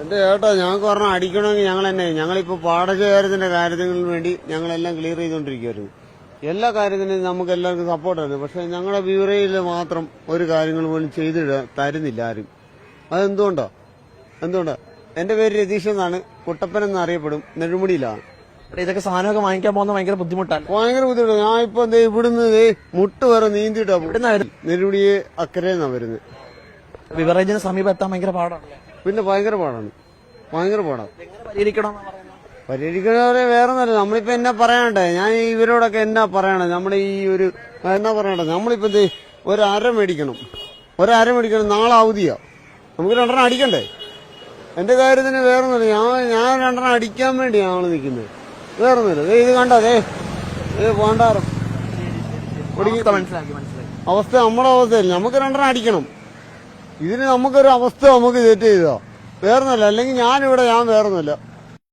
എന്റെ ചേട്ടാ ഞങ്ങൾക്ക് പറഞ്ഞാൽ അടിക്കണമെങ്കിൽ ഞങ്ങൾ തന്നെ ഞങ്ങളിപ്പോ പാടശേഖരത്തിന്റെ കാര്യത്തിന് വേണ്ടി ഞങ്ങളെല്ലാം ക്ലിയർ ചെയ്തുകൊണ്ടിരിക്കുവായിരുന്നു. എല്ലാ കാര്യത്തിനും നമുക്ക് എല്ലാവർക്കും സപ്പോർട്ടായിരുന്നു പക്ഷെ ഞങ്ങളുടെ ബ്യൂറോയിൽ മാത്രം ഒരു കാര്യങ്ങൾ പോലും ചെയ്തിട തരുന്നില്ല ആരും. അതെന്തുകൊണ്ടോ? എന്തുകൊണ്ടോ? എന്റെ പേര് രതീഷ് എന്നാണ്. കുട്ടപ്പൻ എന്നറിയപ്പെടും. നെടുമുടിയിലാണ്. ഇതൊക്കെ സാധനമൊക്കെ വാങ്ങിക്കാൻ പോകുന്ന ഭയങ്കര ബുദ്ധിമുട്ടാണ് ഭയങ്കര ബുദ്ധിമുട്ട്. ഞാൻ ഇപ്പൊ ഇവിടുന്ന് മുട്ട് വരെ നീന്തിയിട്ടാ ഇവിടുന്നായിരുന്നു നെടുമുടിയെ അക്കരെന്നാ വരുന്നത്. ബിവറേജിന് സമീപം എത്താൻ ഭയങ്കര പാടാണ് പിന്നെ ഭയങ്കര പാടാണ്. ഭയങ്കര പാടാണ് പറയുന്നത്? പരിഹരിക്കുന്നവരെ വേറെ ഒന്നല്ല നമ്മളിപ്പോ എന്നാ പറയണ്ടേ? ഞാൻ ഇവരോടൊക്കെ എന്നാ പറയണേ? നമ്മുടെ ഈ ഒരു എന്നാ പറയണ്ടേ? നമ്മളിപ്പോ എന്ത് ഒരു അര മേടിക്കണം. ഒരു അര മേടിക്കണം. നാളെ അവധിയാ. നമുക്ക് രണ്ടെണ്ണം അടിക്കണ്ടേ? എന്റെ കാര്യത്തിന് വേറെ ഒന്നുമില്ല ഞാൻ ഞാൻ രണ്ടെണ്ണം അടിക്കാൻ വേണ്ടി ഞങ്ങൾ നിൽക്കുന്നത്. വേറെ ഒന്നുമില്ല ദേ ഇത് കണ്ടോ? ദേ ഇത് പോണ്ടാറും അവസ്ഥ നമ്മുടെ അവസ്ഥയല്ല. നമുക്ക് രണ്ടെണ്ണം അടിക്കണം. ഇതിന് നമുക്കൊരു അവസ്ഥ നമുക്ക് തെറ്റ് ചെയ്തോ? വേറൊന്നല്ല അല്ലെങ്കിൽ ഞാനിവിടെ ഞാൻ വേറൊന്നുമില്ല.